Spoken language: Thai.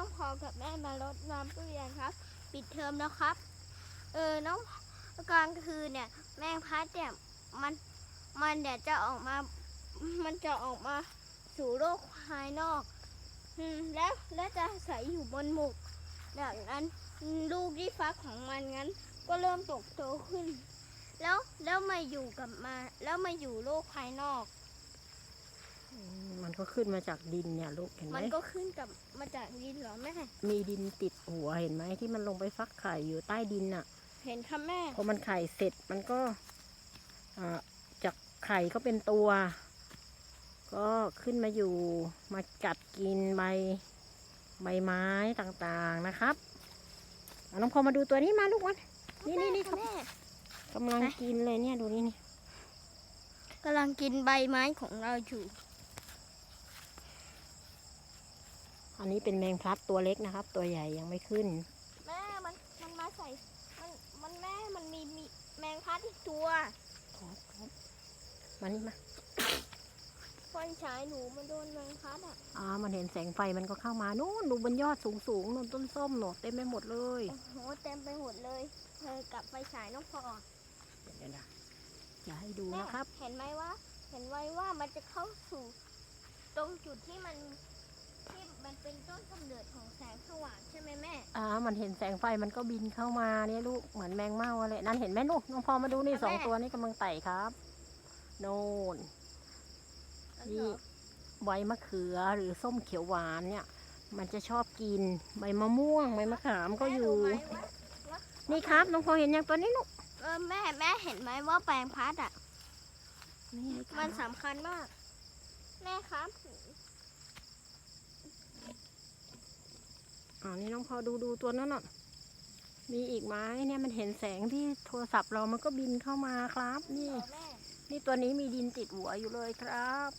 น้องพอกับแม่มารดน้ำตู้เย็นครับ ปิดเทอมแล้วครับ เออน้องกลางคืนเนี่ย แมงพัดเนี่ยมันมันเดี๋ยวจะออกมา มันจะออกมาสู่โลกภายนอกอืมแล้วแล้วจะอาศัยอยู่บนหมกดังนั้นลูกที่ฟักของมันงั้น ก็เริ่มโตโตขึ้น แล้วแล้วมาอยู่กับมา แล้วมาอยู่โลกภายนอก ก็ขึ้นมาจากดินเนี่ยลูกเห็นไหมมันก็ขึ้นกับมาจากดินเหรอแม่ มีดินติดหัวเห็นไหมที่มันลงไปฟักไข่อยู่ใต้ดินน่ะ เห็นค่ะแม่ พอมันไข่เสร็จมันก็อ่าจากไข่ก็เป็นตัว ก็ขึ้นมาอยู่มากัดกินใบใบไม้ต่างๆนะครับเอาน้องพอมาดูตัวนี้มาลูกมันนี่นี่นี่ค่ะแม่กำลังกินเลยเนี่ยดูนี่นี่กำลังกินใบไม้ของเราอยู่ อันนี้เป็นแมงพลัดตัวเล็กนะครับ ตัวใหญ่ยังไม่ขึ้น แม่มันมันมาใส่ มันมันแม่มันมีมีแมงพัดอีกตัวมานี่มาไฟฉายหนูมันโดนแมงพัดอะอ่ามันเห็นแสงไฟมันก็เข้ามานู่นดูบนยอดสูงๆนู่นต้นส้มหนูเต็มไปหมดเลยโอ้โหเต็มไปหมดเลยเธอกับไฟฉายน้องพอเดี๋ยวนะอย่าให้ดูแม่นะครับ เห็นไหมว่า เห็นไว้ว่ามันจะเข้าสู่ ตรงจุดที่มัน ที่มันเป็นต้นกำเนิดของแสงสว่างใช่ไหมแม่ อ่ามันเห็นแสงไฟมันก็บินเข้ามาเนี่ยลูกเหมือนแมงเม่าอะไรนั่นเห็นไหมลูกน้องพอมาดูนี่ค่ะสองแม่ ตัวนี้กำลังไต่ครับ โน่น นี่ ใบมะเขือหรือส้มเขียวหวานเนี่ย มันจะชอบกินใบมะม่วงใบมะขามก็อยู่ แม่รู้ไหมว่านี่ครับน้องพอเห็นยังตัวนี้ลูกเออแม่แม่เห็นไหมว่าแปลงพัดอะ นี่ไงคมัรันบสำคัญมาก แม่ครับ อ่านี่น้องพอดูดูตัวนั้นน่ะมีอีกไหมเนี่ยมันเห็นแสงที่โทรศัพท์เรามันก็บินเข้ามาครับ นี่เออแม่นี่ตัวนี้มีดินติดหัวอยู่เลยครับ